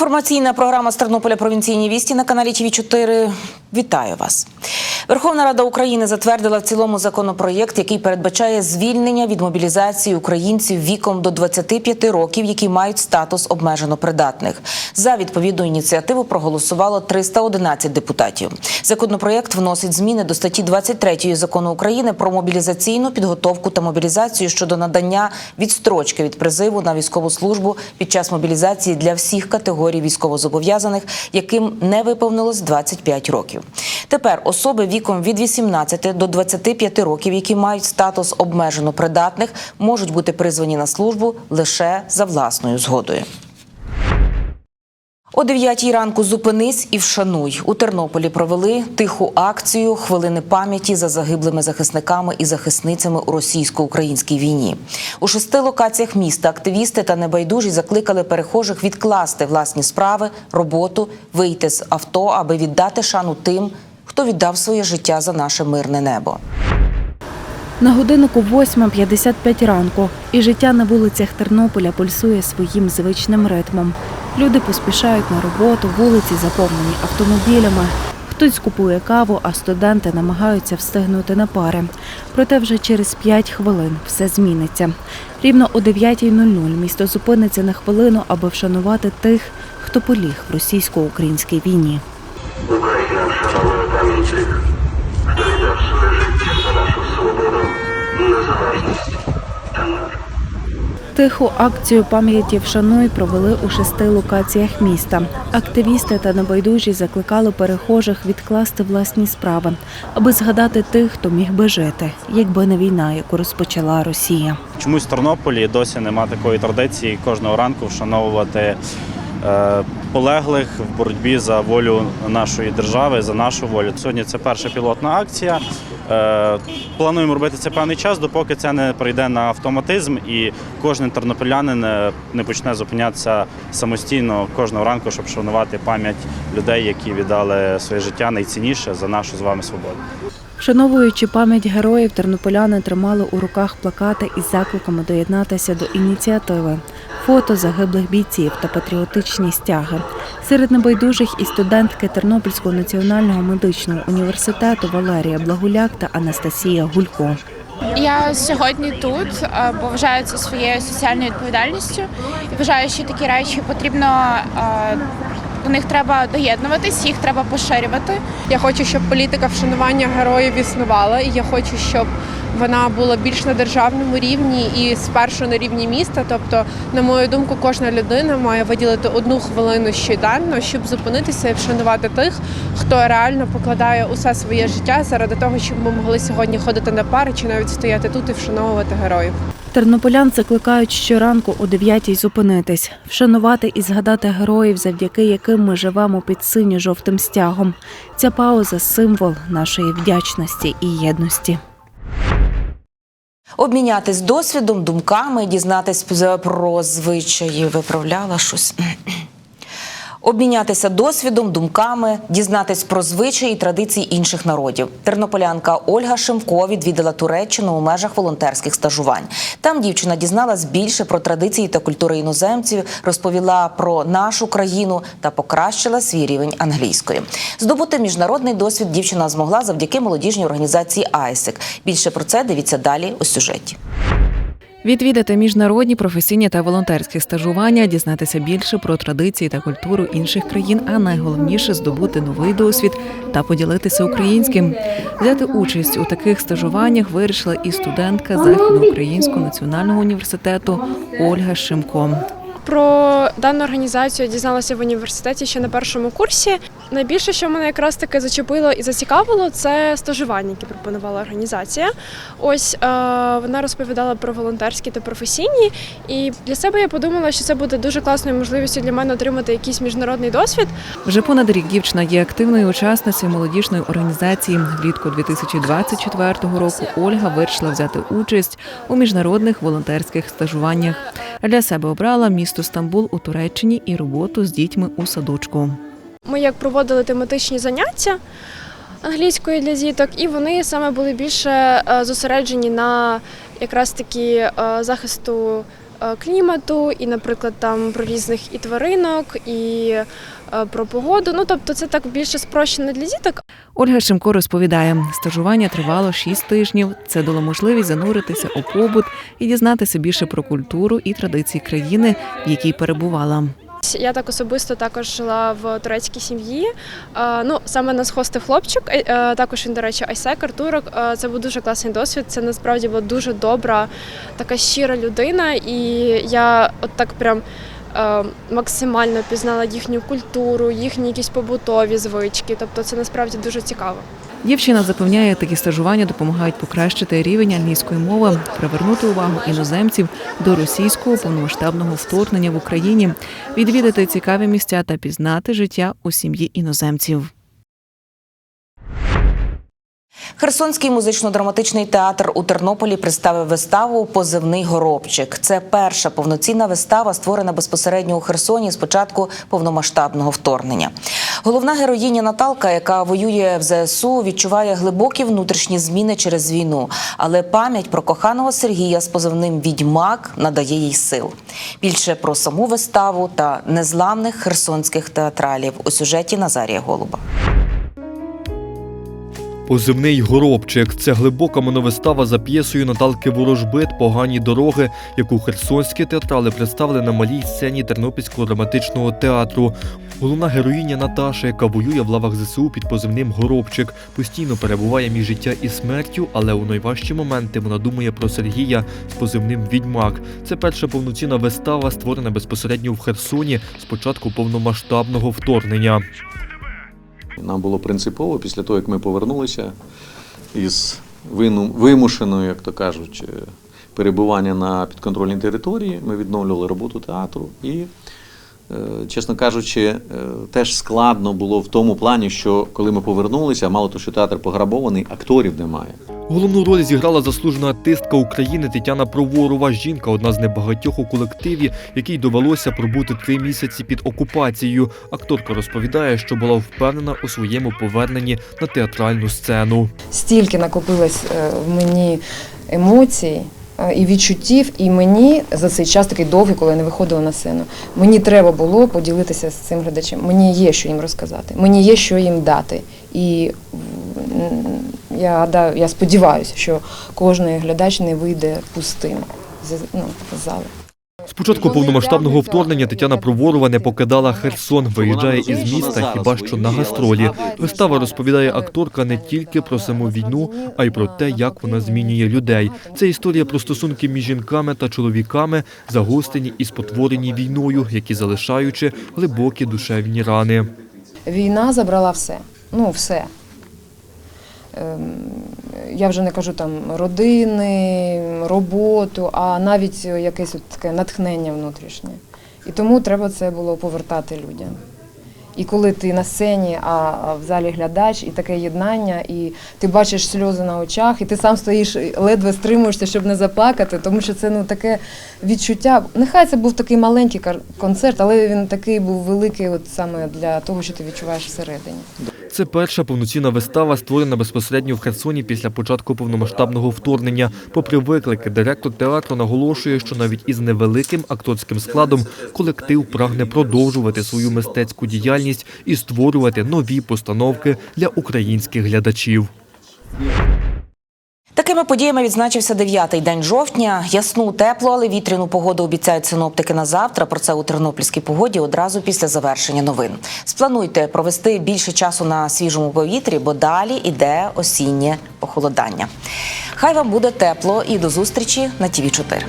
Інформаційна програма з Тернополя провінційні вісті на каналі ТВ 4 Вітаю вас. Верховна Рада України затвердила в цілому законопроєкт, який передбачає звільнення від мобілізації українців віком до 25 років, які мають статус обмежено придатних. За відповідну ініціативу проголосувало 311 депутатів. Законопроєкт вносить зміни до статті 23 закону України про мобілізаційну підготовку та мобілізацію щодо надання відстрочки від призиву на військову службу під час мобілізації для всіх категорій військовозобов'язаних, яким не виповнилось 25 років. Тепер особи віком від 18 до 25 років, які мають статус обмежено придатних, можуть бути призвані на службу лише за власною згодою. О 9 ранку зупинись і вшануй. У Тернополі провели тиху акцію хвилини пам'яті за загиблими захисниками і захисницями у російсько-українській війні. У шести локаціях міста активісти та небайдужі закликали перехожих відкласти власні справи, роботу, вийти з авто, аби віддати шану тим, хто віддав своє життя за наше мирне небо. На годиннику 8.55 ранку, і життя на вулицях Тернополя пульсує своїм звичним ритмом. Люди поспішають на роботу, вулиці заповнені автомобілями. Хтось купує каву, а студенти намагаються встигнути на пари. Проте вже через 5 хвилин все зміниться. Рівно о 9.00 місто зупиниться на хвилину, аби вшанувати тих, хто поліг в російсько-українській війні. Україна вшановує пам'ять хто віддав своє життя за нашу свободу, незалежність та мир. Тиху акцію пам'яті вшануй провели у шести локаціях міста. Активісти та небайдужі закликали перехожих відкласти власні справи, аби згадати тих, хто міг би жити, якби не війна, яку розпочала Росія. Чомусь в Тернополі досі нема такої традиції кожного ранку вшановувати е, полеглих в боротьбі за волю нашої держави, за нашу волю. Сьогодні це перша пілотна акція. Е, плануємо робити це певний час, допоки це не прийде на автоматизм і кожен тернополянин е, не почне зупинятися самостійно кожного ранку, щоб вшанувати пам'ять людей, які віддали своє життя найцінніше за нашу з вами свободу. Вшановуючи пам'ять героїв, тернополяни тримали у руках плакати із закликами доєднатися до ініціативи, фото загиблих бійців та патріотичні стяги. Серед небайдужих і студентки Тернопільського національного медичного університету Валерія Благуляк та Анастасія Гулько. Я сьогодні тут, е, бо вважаю це своєю соціальною відповідальністю і вважаю, що такі речі потрібно е, до них треба доєднуватись, їх треба поширювати. Я хочу, щоб політика вшанування героїв існувала, і я хочу, щоб вона була більш на державному рівні і спершу на рівні міста. Тобто, на мою думку, кожна людина має виділити одну хвилину щоденно, щоб зупинитися і вшанувати тих, хто реально покладає усе своє життя заради того, щоб ми могли сьогодні ходити на пари чи навіть стояти тут і вшановувати героїв. Тернополян закликають щоранку о 9-й зупинитись, вшанувати і згадати героїв, завдяки яким ми живемо під синьо-жовтим стягом. Ця пауза символ нашої вдячності і єдності. Обмінятись досвідом, думками, дізнатись про звичаї. Виправляла щось. Обмінятися досвідом, думками, дізнатись про звичаї і традиції інших народів. Тернополянка Ольга Шимко відвідала Туреччину у межах волонтерських стажувань. Там дівчина дізналась більше про традиції та культури іноземців, розповіла про нашу країну та покращила свій рівень англійської. Здобути міжнародний досвід дівчина змогла завдяки молодіжній організації «Айсек». Більше про це дивіться далі у сюжеті. Відвідати міжнародні професійні та волонтерські стажування, дізнатися більше про традиції та культуру інших країн, а найголовніше здобути новий досвід та поділитися українським. Взяти участь у таких стажуваннях вирішила і студентка Західноукраїнського національного університету Ольга Шимко. Про дану організацію дізналася в університеті ще на першому курсі. Найбільше, що мене якраз таки зачепило і зацікавило, це стажування, яке пропонувала організація. Ось е, вона розповідала про волонтерські та професійні. І для себе я подумала, що це буде дуже класною можливістю для мене отримати якийсь міжнародний досвід. Вже понад рік дівчина є активною учасницею молодіжної організації. Влітку 2024 року Ольга вирішила взяти участь у міжнародних волонтерських стажуваннях. Для себе обрала місто Стамбул у Туреччині і роботу з дітьми у садочку. Ми як проводили тематичні заняття англійської для діток, і вони саме були більше е, зосереджені на якраз таки е, захисту е, клімату, і, наприклад, там про різних і тваринок, і про погоду. Ну тобто, це так більше спрощено для діток, Ольга Шимко розповідає, стажування тривало 6 тижнів. Це дало можливість зануритися у побут і дізнатися більше про культуру і традиції країни, в якій перебувала. Я так особисто також жила в турецькій сім'ї. Е, Ну, саме нас хостив хлопчик. е, е, Також він, до речі, айсекер, турок. Е, Це був дуже класний досвід. Це насправді була дуже добра, така щира людина. І я от так прям е, максимально пізнала їхню культуру, їхні якісь побутові звички. Тобто це насправді дуже цікаво. Дівчина запевняє, такі стажування допомагають покращити рівень англійської мови, привернути увагу іноземців до російського повномасштабного вторгнення в Україні, відвідати цікаві місця та пізнати життя у сім'ї іноземців. Херсонський музично-драматичний театр у Тернополі представив виставу Позивний горобчик. Це перша повноцінна вистава, створена безпосередньо у Херсоні з початку повномасштабного вторгнення. Головна героїня Наталка, яка воює в ЗСУ, відчуває глибокі внутрішні зміни через війну. Але пам'ять про коханого Сергія з позивним Відьмак надає їй сил. Більше про саму виставу та незламних херсонських театралів у сюжеті Назарія Голуба. Позивний горобчик це глибока моновистава за п'єсою Наталки Ворожбит Погані дороги, яку херсонські театрали представили на малій сцені Тернопільського драматичного театру. Головна героїня Наташа, яка воює в лавах ЗСУ під позивним горобчик, постійно перебуває між життя і смертю, але у найважчі моменти вона думає про Сергія з позивним Відьмак. Це перша повноцінна вистава, створена безпосередньо в Херсоні з початку повномасштабного вторгнення. Нам було принципово після того, як ми повернулися із вимушеної, як то кажуть, е, перебування на підконтрольній території, ми відновлювали роботу театру і, чесно кажучи, е, теж складно було в тому плані, що коли ми повернулися, мало того, що театр пограбований, акторів немає. Головну роль зіграла заслужена артистка України Тетяна Проворова. Жінка одна з небагатьох у колективі, якій довелося пробути три місяці під окупацією. Акторка розповідає, що була впевнена у своєму поверненні на театральну сцену. стільки накопилось е, в мені емоцій е, і відчуттів, і мені за цей час такий довгий, коли я не виходила на сцену. Мені треба було поділитися з цим глядачем. Мені є що їм розказати, мені є що їм дати. І я да я сподіваюся, що кожен глядач не вийде пустим з, ну, з зали. З початку повномасштабного вторгнення Тетяна Проворова не покидала Херсон, виїжджає із міста хіба що на гастролі. Вистава розповідає акторка не тільки про саму війну, а й про те, як вона змінює людей. Це історія про стосунки між жінками та чоловіками, загострені і спотворені війною, які залишаючи глибокі душевні рани. Війна забрала все. Ну, все. Я вже не кажу там родини, роботу, а навіть якесь от таке натхнення внутрішнє. І тому треба це було повертати людям. І коли ти на сцені, а в залі глядач, і таке єднання, і ти бачиш сльози на очах, і ти сам стоїш, ледве стримуєшся, щоб не заплакати, тому що це ну таке відчуття. Нехай це був такий маленький концерт, але він такий був великий, от саме для того, що ти відчуваєш всередині. Це перша повноцінна вистава, створена безпосередньо в Херсоні після початку повномасштабного вторгнення. Попри виклики, директор театру наголошує, що навіть із невеликим акторським складом колектив прагне продовжувати свою мистецьку діяльність і створювати нові постановки для українських глядачів. Такими подіями відзначився дев'ятий день жовтня. Ясну, теплу, але вітряну погоду обіцяють синоптики на завтра. Про це у тернопільській погоді одразу після завершення новин. Сплануйте провести більше часу на свіжому повітрі, бо далі іде осіннє похолодання. Хай вам буде тепло і до зустрічі на ТІВІ 4